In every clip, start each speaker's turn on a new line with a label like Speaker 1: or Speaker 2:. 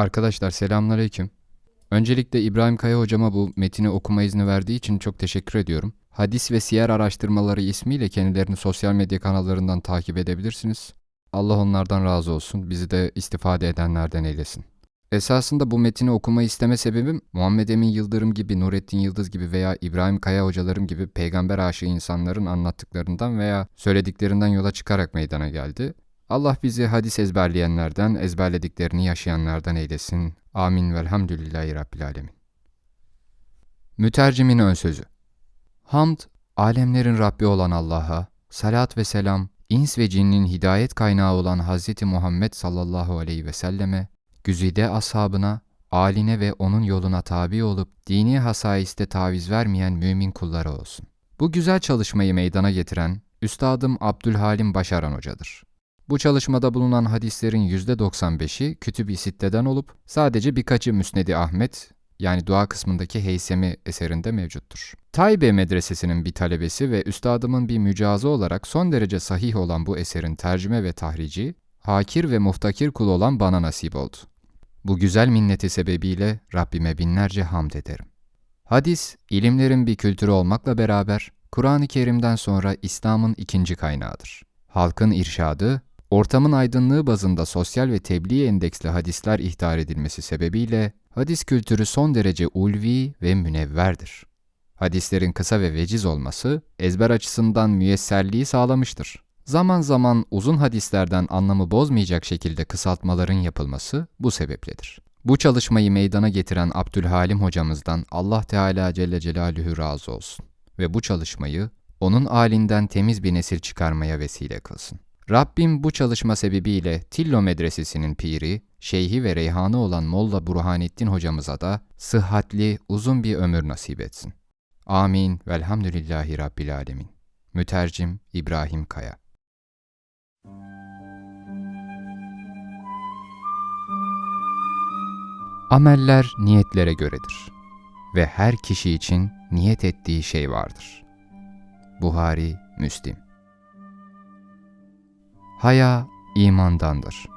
Speaker 1: Arkadaşlar selamünaleyküm. Öncelikle İbrahim Kaya hocama bu metini okuma izni verdiği için çok teşekkür ediyorum. Hadis ve siyer araştırmaları ismiyle kendilerini sosyal medya kanallarından takip edebilirsiniz. Allah onlardan razı olsun, bizi de istifade edenlerden eylesin. Esasında bu metini okuma isteme sebebim Muhammed Emin Yıldırım gibi, Nurettin Yıldız gibi veya İbrahim Kaya hocalarım gibi peygamber aşığı insanların anlattıklarından veya söylediklerinden yola çıkarak meydana geldi. Allah bizi hadis ezberleyenlerden, ezberlediklerini yaşayanlardan eylesin. Amin velhamdülillahi rabbil alemin. Mütercimin ön sözü. Hamd, alemlerin Rabbi olan Allah'a, salat ve selam, ins ve cinnin hidayet kaynağı olan Hz. Muhammed sallallahu aleyhi ve selleme, güzide ashabına, aline ve onun yoluna tabi olup dini hasaiste taviz vermeyen mümin kulları olsun. Bu güzel çalışmayı meydana getiren Üstadım Abdülhalim Başaran Hoca'dır. Bu çalışmada bulunan hadislerin %95'i Kütüb-i Sitte'den olup sadece birkaçı Müsnedi Ahmet yani dua kısmındaki Heysemi eserinde mevcuttur. Taybe medresesinin bir talebesi ve üstadımın bir mücazı olarak son derece sahih olan bu eserin tercüme ve tahrici, hakir ve muhtakir kul olan bana nasip oldu. Bu güzel minneti sebebiyle Rabbime binlerce hamd ederim. Hadis, ilimlerin bir kültürü olmakla beraber Kur'an-ı Kerim'den sonra İslam'ın ikinci kaynağıdır. Halkın irşadı, ortamın aydınlığı bazında sosyal ve tebliğ endeksli hadisler ihtar edilmesi sebebiyle hadis kültürü son derece ulvi ve münevverdir. Hadislerin kısa ve veciz olması ezber açısından müyesserliği sağlamıştır. Zaman zaman uzun hadislerden anlamı bozmayacak şekilde kısaltmaların yapılması bu sebepledir. Bu çalışmayı meydana getiren Abdülhalim hocamızdan Allah Teala Celle Celaluhu razı olsun ve bu çalışmayı onun alinden temiz bir nesil çıkarmaya vesile kılsın. Rabbim bu çalışma sebebiyle Tillo Medresesi'nin piri, şeyhi ve reyhanı olan Molla Burhanettin hocamıza da sıhhatli, uzun bir ömür nasip etsin. Amin. Velhamdülillahi Rabbil Alemin. Mütercim İbrahim Kaya Ameller niyetlere göredir ve her kişi için niyet ettiği şey vardır. Buhari, Müslim Haya imandandır.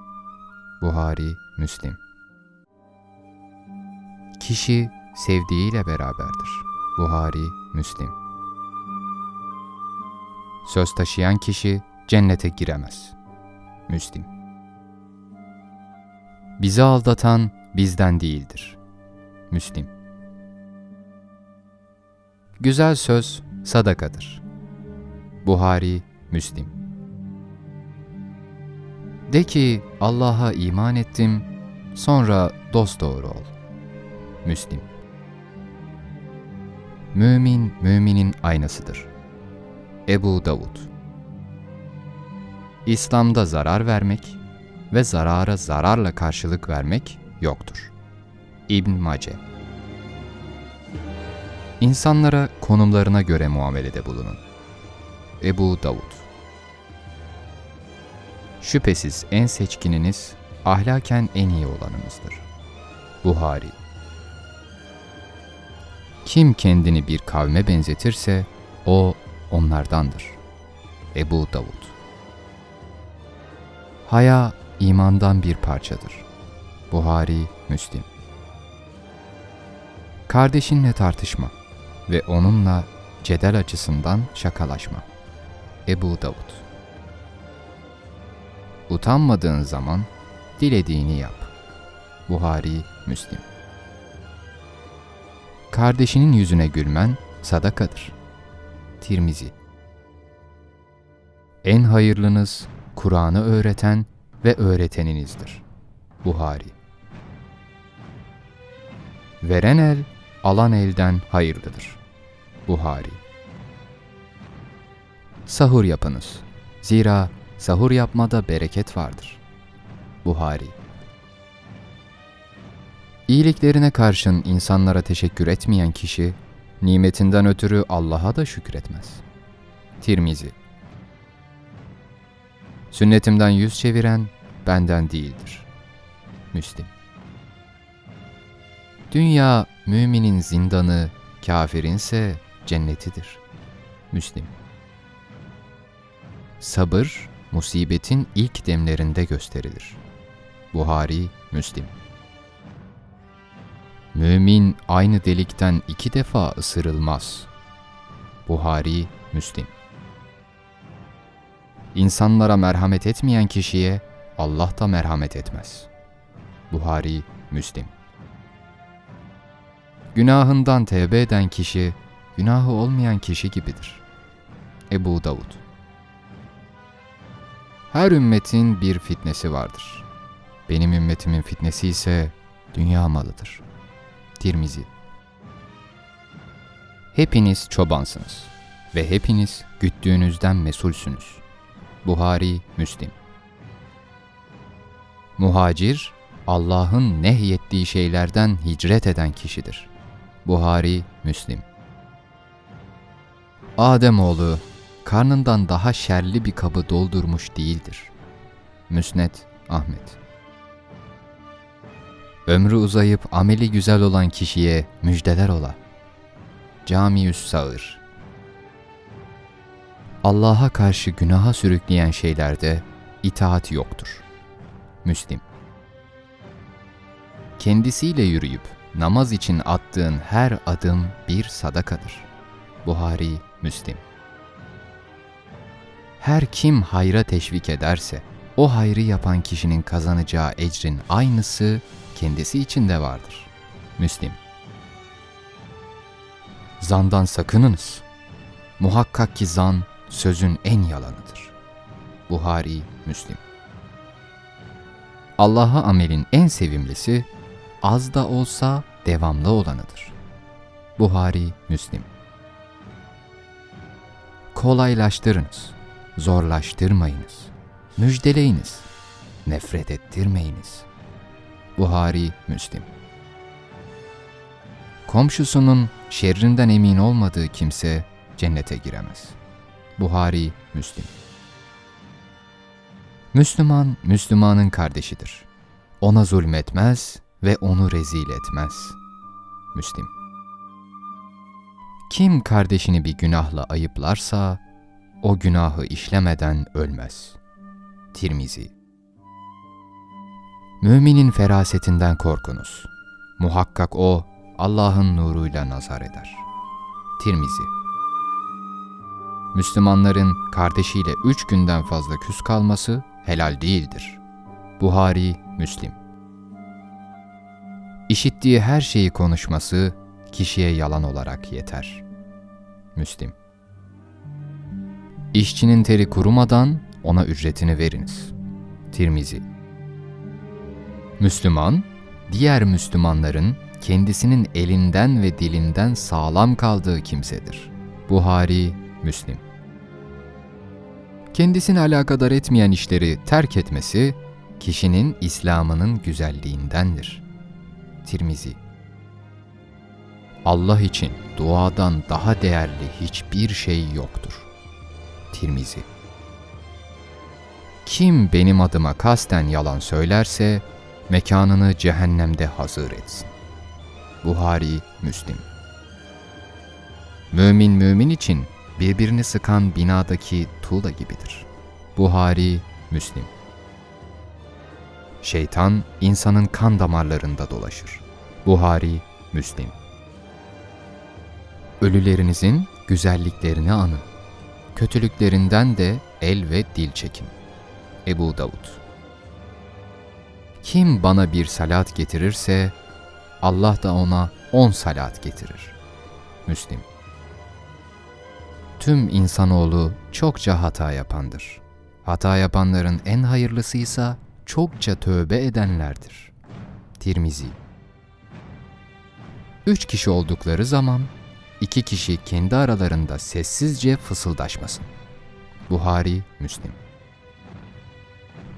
Speaker 1: Buhari, Müslim Kişi sevdiğiyle beraberdir. Buhari, Müslim Söz taşıyan kişi cennete giremez. Müslim Bizi aldatan bizden değildir. Müslim Güzel söz sadakadır. Buhari, Müslim De ki Allah'a iman ettim, sonra dosdoğru ol. Müslim Mümin, müminin aynasıdır. Ebu Davud İslam'da zarar vermek ve zarara zararla karşılık vermek yoktur. İbn Mace İnsanlara konumlarına göre muamelede bulunun. Ebu Davud Şüphesiz en seçkininiz, ahlaken en iyi olanınızdır. Buhari Kim kendini bir kavme benzetirse, o onlardandır. Ebu Davud Haya imandan bir parçadır. Buhari, Müslim Kardeşinle tartışma ve onunla cedel açısından şakalaşma. Ebu Davud Utanmadığın zaman dilediğini yap. Buhari, Müslim Kardeşinin yüzüne gülmen sadakadır. Tirmizi En hayırlınız Kur'an'ı öğreten ve öğreteninizdir. Buhari Veren el, alan elden hayırlıdır. Buhari Sahur yapınız. Zira sahur yapmada bereket vardır. Buhari İyiliklerine karşın insanlara teşekkür etmeyen kişi, nimetinden ötürü Allah'a da şükretmez. Tirmizi Sünnetimden yüz çeviren benden değildir. Müslim Dünya müminin zindanı, kafirinse cennetidir. Müslim Sabır, musibetin ilk demlerinde gösterilir. Buhari, Müslim Mümin aynı delikten iki defa ısırılmaz. Buhari, Müslim. İnsanlara merhamet etmeyen kişiye Allah da merhamet etmez. Buhari, Müslim. Günahından tevbe eden kişi, günahı olmayan kişi gibidir. Ebu Davud Her ümmetin bir fitnesi vardır. Benim ümmetimin fitnesi ise dünya malıdır. Tirmizi Hepiniz çobansınız ve hepiniz güttüğünüzden mesulsünüz. Buhari, Müslim Muhacir, Allah'ın nehyettiği şeylerden hicret eden kişidir. Buhari, Müslim Ademoğlu, karnından daha şerli bir kabı doldurmuş değildir. Müsned Ahmet Ömrü uzayıp ameli güzel olan kişiye müjdeler ola. Camiüs Sağır Allah'a karşı günaha sürükleyen şeylerde itaat yoktur. Müslim Kendisiyle yürüyüp namaz için attığın her adım bir sadakadır. Buhari, Müslim Her kim hayra teşvik ederse, o hayrı yapan kişinin kazanacağı ecrin aynısı kendisi için de vardır. Müslim Zandan sakınınız. Muhakkak ki zan sözün en yalanıdır. Buhari, Müslim Allah'a amelin en sevimlisi, az da olsa devamlı olanıdır. Buhari, Müslim Kolaylaştırınız, zorlaştırmayınız, müjdeleyiniz, nefret ettirmeyiniz. Buhari, Müslim Komşusunun şerrinden emin olmadığı kimse cennete giremez. Buhari, Müslim Müslüman, Müslümanın kardeşidir. Ona zulmetmez ve onu rezil etmez. Müslim Kim kardeşini bir günahla ayıplarsa, o günahı işlemeden ölmez. Tirmizi Müminin ferasetinden korkunuz. Muhakkak o, Allah'ın nuruyla nazar eder. Tirmizi Müslümanların kardeşiyle üç günden fazla küs kalması helal değildir. Buhari, Müslim İşittiği her şeyi konuşması kişiye yalan olarak yeter. Müslim İşçinin teri kurumadan ona ücretini veriniz. Tirmizi Müslüman, diğer Müslümanların kendisinin elinden ve dilinden sağlam kaldığı kimsedir. Buhari, Müslim Kendisini alakadar etmeyen işleri terk etmesi, kişinin İslam'ının güzelliğindendir. Tirmizi Allah için duadan daha değerli hiçbir şey yoktur. Tirmizi Kim benim adıma kasten yalan söylerse, mekanını cehennemde hazır etsin. Buhari, Müslim Mümin mümin için birbirini sıkan binadaki tuğla gibidir. Buhari, Müslim Şeytan, insanın kan damarlarında dolaşır. Buhari, Müslim Ölülerinizin güzelliklerini anın. Kötülüklerinden de el ve dil çekin. Ebu Davud Kim bana bir salat getirirse, Allah da ona on salat getirir. Müslim Tüm insanoğlu çokça hata yapandır. Hata yapanların en hayırlısı ise çokça tövbe edenlerdir. Tirmizi Üç kişi oldukları zaman iki kişi kendi aralarında sessizce fısıldaşmasın. Buhari, Müslim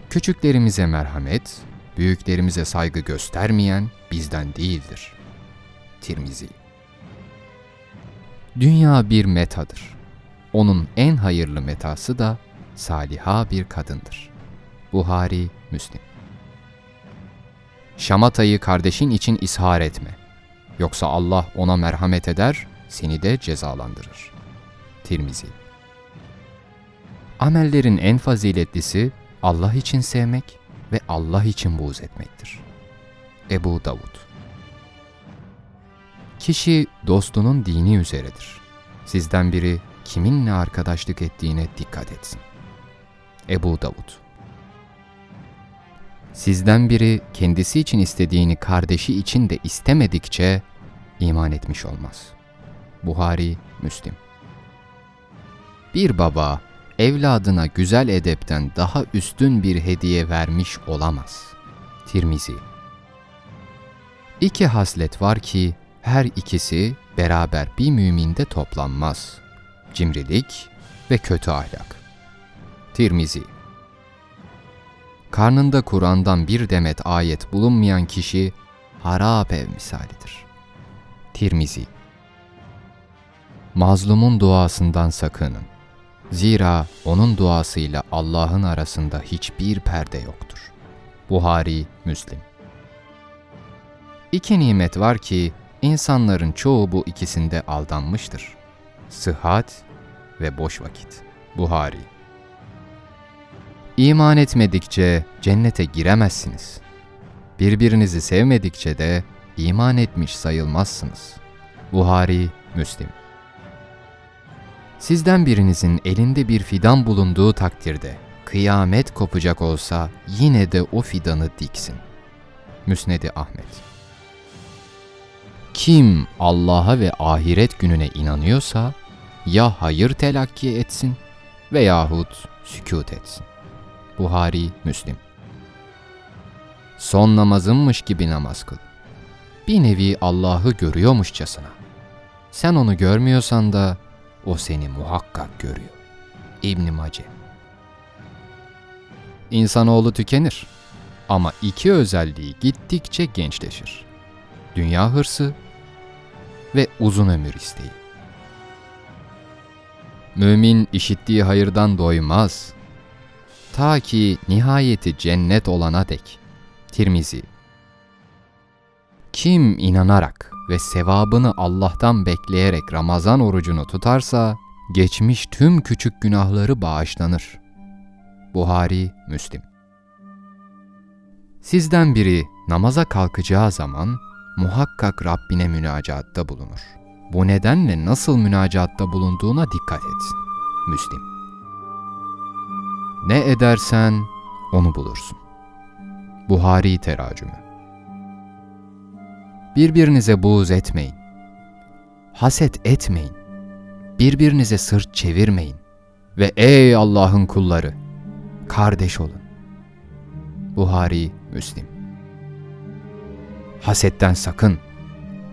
Speaker 1: Küçüklerimize merhamet, büyüklerimize saygı göstermeyen bizden değildir. Tirmizi Dünya bir metadır. Onun en hayırlı metası da saliha bir kadındır. Buhari, Müslim Şamatayı kardeşin için ishar etme. Yoksa Allah ona merhamet eder, seni de cezalandırır. Tirmizi Amellerin en faziletlisi Allah için sevmek ve Allah için buğz etmektir. Ebu Davud Kişi dostunun dini üzeredir. Sizden biri kiminle arkadaşlık ettiğine dikkat etsin. Ebu Davud Sizden biri kendisi için istediğini kardeşi için de istemedikçe iman etmiş olmaz. Buhari, Müslim Bir baba evladına güzel edepten daha üstün bir hediye vermiş olamaz. Tirmizi İki haslet var ki her ikisi beraber bir müminde toplanmaz. Cimrilik ve kötü ahlak. Tirmizi Karnında Kur'an'dan bir demet ayet bulunmayan kişi harap ev misalidir. Tirmizi Mazlumun duasından sakının. Zira onun duasıyla Allah'ın arasında hiçbir perde yoktur. Buhari, Müslim İki nimet var ki insanların çoğu bu ikisinde aldanmıştır. Sıhhat ve boş vakit. Buhari İman etmedikçe cennete giremezsiniz. Birbirinizi sevmedikçe de iman etmiş sayılmazsınız. Buhari, Müslim Sizden birinizin elinde bir fidan bulunduğu takdirde kıyamet kopacak olsa yine de o fidanı diksin. Müsnedi Ahmet Kim Allah'a ve ahiret gününe inanıyorsa ya hayır telakki etsin veyahut sükut etsin. Buhari, Müslim Son namazınmış gibi namaz kıl. Bir nevi Allah'ı görüyormuşçasına. Sen onu görmüyorsan da o seni muhakkak görüyor. İbn Mace İnsanoğlu tükenir ama iki özelliği gittikçe gençleşir. Dünya hırsı ve uzun ömür isteği. Mümin işittiği hayırdan doymaz. Ta ki nihayeti cennet olana dek. Tirmizi Kim inanarak ve sevabını Allah'tan bekleyerek Ramazan orucunu tutarsa, geçmiş tüm küçük günahları bağışlanır. Buhari, Müslim Sizden biri namaza kalkacağı zaman muhakkak Rabbine münacaatta bulunur. Bu nedenle nasıl münacaatta bulunduğuna dikkat etsin. Müslim Ne edersen onu bulursun. Buhari teracümü Birbirinize buğz etmeyin. Haset etmeyin. Birbirinize sırt çevirmeyin. Ve ey Allah'ın kulları, kardeş olun. Buhari, Müslim. Hasetten sakın.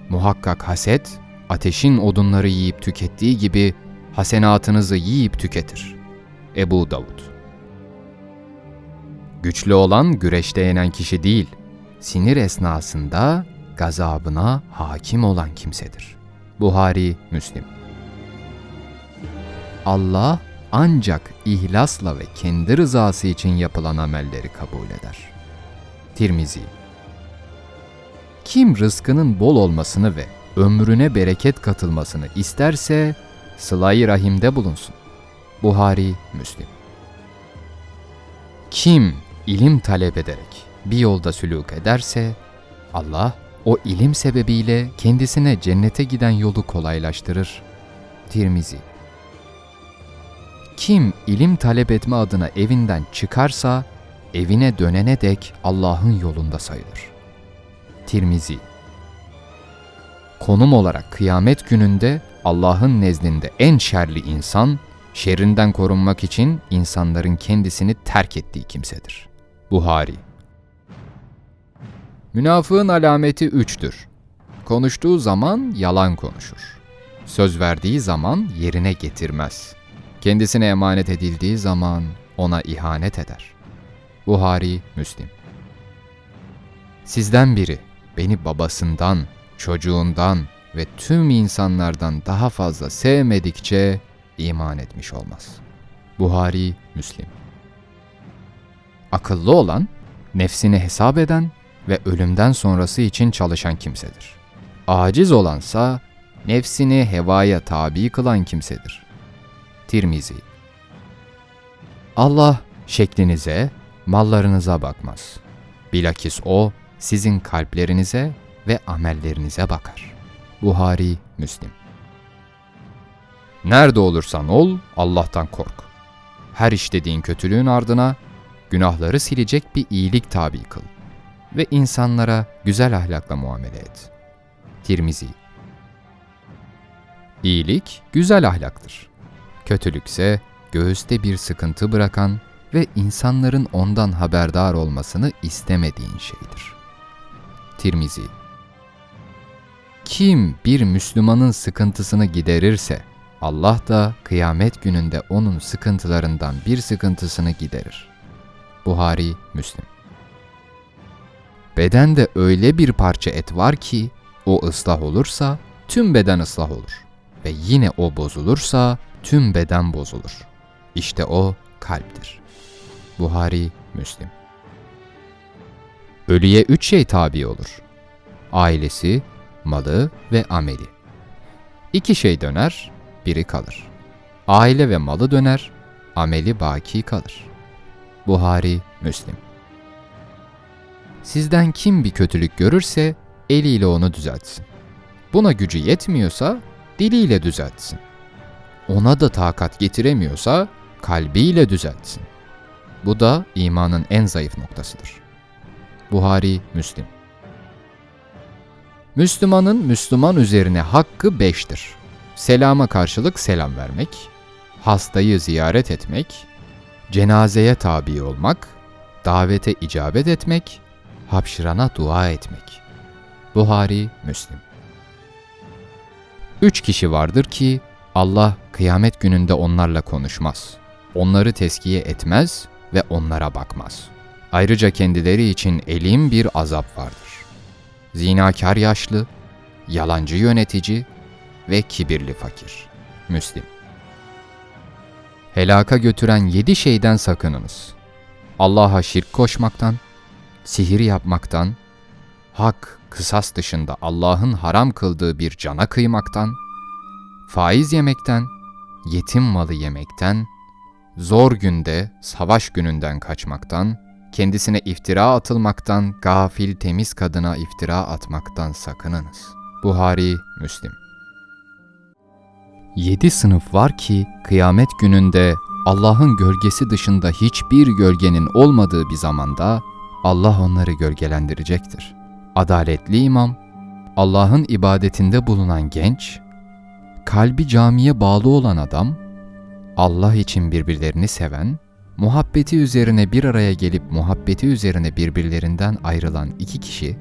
Speaker 1: Muhakkak haset, ateşin odunları yiyip tükettiği gibi hasenatınızı yiyip tüketir. Ebu Davud Güçlü olan güreşte yenen kişi değil, sinir esnasında gazabına hakim olan kimsedir. Buhari, Müslim Allah ancak ihlasla ve kendi rızası için yapılan amelleri kabul eder. Tirmizi Kim rızkının bol olmasını ve ömrüne bereket katılmasını isterse sıla rahimde bulunsun. Buhari, Müslim Kim ilim talep ederek bir yolda sülük ederse Allah o ilim sebebiyle kendisine cennete giden yolu kolaylaştırır. Tirmizi Kim ilim talep etme adına evinden çıkarsa, evine dönene dek Allah'ın yolunda sayılır. Tirmizi Konum olarak kıyamet gününde Allah'ın nezdinde en şerli insan, şerrinden korunmak için insanların kendisini terk ettiği kimsedir. Buhari Münafığın alameti üçtür. Konuştuğu zaman yalan konuşur. Söz verdiği zaman yerine getirmez. Kendisine emanet edildiği zaman ona ihanet eder. Buhari, Müslim Sizden biri beni babasından, çocuğundan ve tüm insanlardan daha fazla sevmedikçe iman etmiş olmaz. Buhari, Müslim Akıllı olan, nefsini hesap eden ve ölümden sonrası için çalışan kimsedir. Aciz olansa nefsini hevaya tabi kılan kimsedir. Tirmizi Allah şeklinize, mallarınıza bakmaz. Bilakis O sizin kalplerinize ve amellerinize bakar. Buhari, Müslim. Nerede olursan ol, Allah'tan kork. Her işlediğin kötülüğün ardına günahları silecek bir iyilik tabi kıl ve insanlara güzel ahlakla muamele et. Tirmizi İyilik güzel ahlaktır. Kötülükse göğüste bir sıkıntı bırakan ve insanların ondan haberdar olmasını istemediğin şeydir. Tirmizi Kim bir Müslümanın sıkıntısını giderirse, Allah da kıyamet gününde onun sıkıntılarından bir sıkıntısını giderir. Buhari, Müslim Bedende öyle bir parça et var ki, o ıslah olursa tüm beden ıslah olur ve yine o bozulursa tüm beden bozulur. İşte o kalptir. Buhari, Müslim. Ölüye üç şey tabi olur. Ailesi, malı ve ameli. İki şey döner, biri kalır. Aile ve malı döner, ameli baki kalır. Buhari, Müslim. Sizden kim bir kötülük görürse eliyle onu düzeltsin. Buna gücü yetmiyorsa diliyle düzeltsin. Ona da takat getiremiyorsa kalbiyle düzeltsin. Bu da imanın en zayıf noktasıdır. Buhari, Müslim. Müslümanın Müslüman üzerine hakkı beştir. Selama karşılık selam vermek, hastayı ziyaret etmek, cenazeye tabi olmak, davete icabet etmek, hapşırana dua etmek. Buhari, Müslim. Üç kişi vardır ki Allah kıyamet gününde onlarla konuşmaz. Onları teskiye etmez ve onlara bakmaz. Ayrıca kendileri için elim bir azap vardır. Zinakar yaşlı, yalancı yönetici ve kibirli fakir. Müslim. Helaka götüren yedi şeyden sakınınız. Allah'a şirk koşmaktan, sihir yapmaktan, hak, kısas dışında Allah'ın haram kıldığı bir cana kıymaktan, faiz yemekten, yetim malı yemekten, zor günde, savaş gününden kaçmaktan, kendisine iftira atılmaktan, gafil temiz kadına iftira atmaktan sakınınız. Buhari, Müslim. Yedi sınıf var ki kıyamet gününde Allah'ın gölgesi dışında hiçbir gölgenin olmadığı bir zamanda Allah onları gölgelendirecektir. Adaletli imam, Allah'ın ibadetinde bulunan genç, kalbi camiye bağlı olan adam, Allah için birbirlerini seven, muhabbeti üzerine bir araya gelip muhabbeti üzerine birbirlerinden ayrılan iki kişi,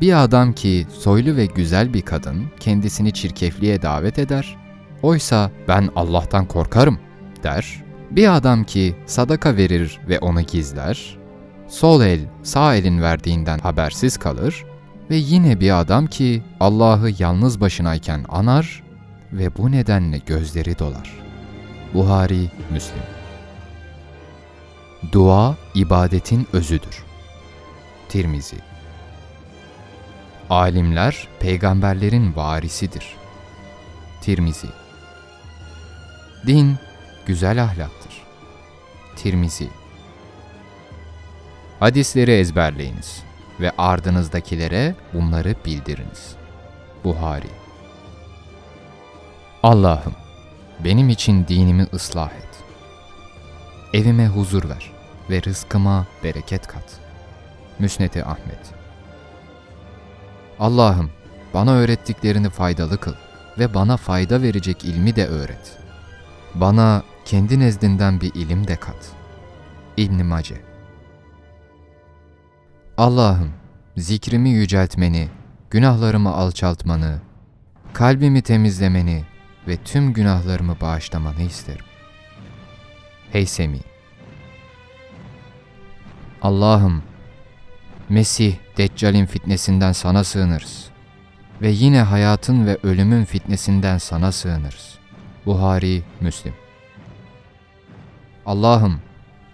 Speaker 1: bir adam ki soylu ve güzel bir kadın kendisini çirkefliğe davet eder, oysa ben Allah'tan korkarım der, bir adam ki sadaka verir ve onu gizler, sol el sağ elin verdiğinden habersiz kalır ve yine bir adam ki Allah'ı yalnız başınayken anar ve bu nedenle gözleri dolar. Buhari, Müslim Dua, ibadetin özüdür. Tirmizi Alimler, peygamberlerin varisidir. Tirmizi Din, güzel ahlaktır. Tirmizi Hadisleri ezberleyiniz ve ardınızdakilere bunları bildiriniz. Buhari Allah'ım benim için dinimi ıslah et. Evime huzur ver ve rızkıma bereket kat. Müsneti Ahmet Allah'ım bana öğrettiklerini faydalı kıl ve bana fayda verecek ilmi de öğret. Bana kendi nezdinden bir ilim de kat. İbn Mace Allah'ım zikrimi yüceltmeni, günahlarımı alçaltmanı, kalbimi temizlemeni ve tüm günahlarımı bağışlamanı isterim. Heysemi Allah'ım Mesih, Deccal'in fitnesinden sana sığınırız. Ve yine hayatın ve ölümün fitnesinden sana sığınırız. Buhari, Müslim Allah'ım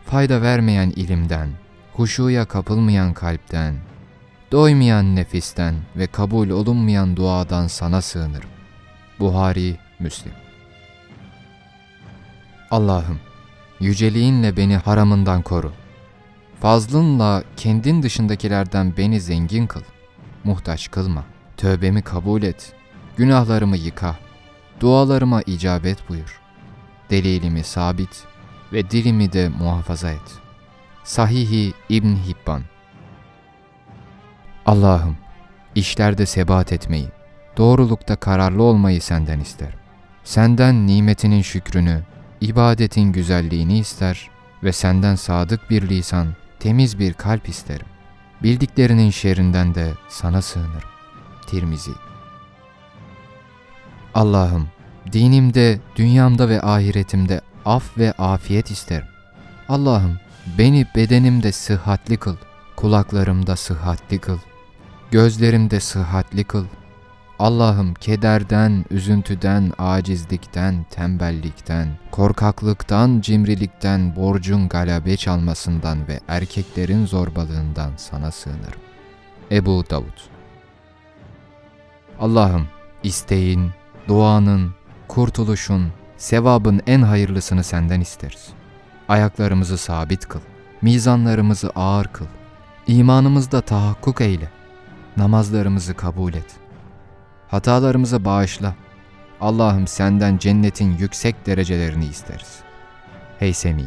Speaker 1: fayda vermeyen ilimden, huşuya kapılmayan kalpten, doymayan nefisten ve kabul olunmayan duadan sana sığınırım. Buhari, Müslim Allah'ım, yüceliğinle beni haramından koru. Fazlınla kendin dışındakilerden beni zengin kıl. Muhtaç kılma. Tövbemi kabul et. günahlarımı yıka, dualarıma icabet buyur. Delilimi sabit ve dilimi de muhafaza et. Sahihi İbn Hibban Allah'ım, işlerde sebat etmeyi, doğrulukta kararlı olmayı senden isterim. Senden nimetinin şükrünü, ibadetin güzelliğini ister ve senden sadık bir lisan, temiz bir kalp isterim. Bildiklerinin şerrinden de sana sığınırım. Tirmizi Allah'ım, dinimde, dünyamda ve ahiretimde af ve afiyet isterim. Allah'ım, beni bedenimde sıhhatli kıl, kulaklarımda sıhhatli kıl, gözlerimde sıhhatli kıl. Allah'ım kederden, üzüntüden, acizlikten, tembellikten, korkaklıktan, cimrilikten, borcun galabe çalmasından ve erkeklerin zorbalığından sana sığınırım. Ebu Davud Allah'ım isteğin, duanın, kurtuluşun, sevabın en hayırlısını senden isteriz. Ayaklarımızı sabit kıl, mizanlarımızı ağır kıl, imanımızda tahakkuk eyle, namazlarımızı kabul et. Hatalarımızı bağışla. Allah'ım senden cennetin yüksek derecelerini isteriz. Heysemi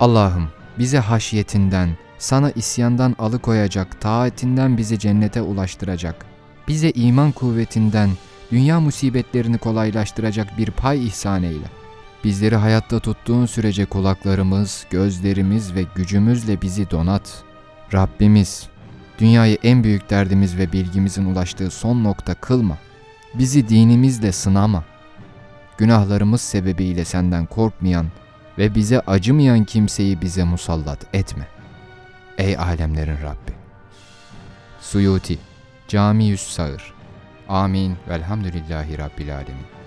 Speaker 1: Allah'ım bize haşiyetinden, sana isyandan alıkoyacak, taatinden bizi cennete ulaştıracak, bize iman kuvvetinden, dünya musibetlerini kolaylaştıracak bir pay ihsan eyle. Bizleri hayatta tuttuğun sürece kulaklarımız, gözlerimiz ve gücümüzle bizi donat. Rabbimiz, dünyayı en büyük derdimiz ve bilgimizin ulaştığı son nokta kılma. Bizi dinimizle sınama. Günahlarımız sebebiyle senden korkmayan ve bize acımayan kimseyi bize musallat etme. Ey alemlerin Rabbi! Suyuti, Cami-yüz Sağır. Amin velhamdülillahi Rabbil Alemin.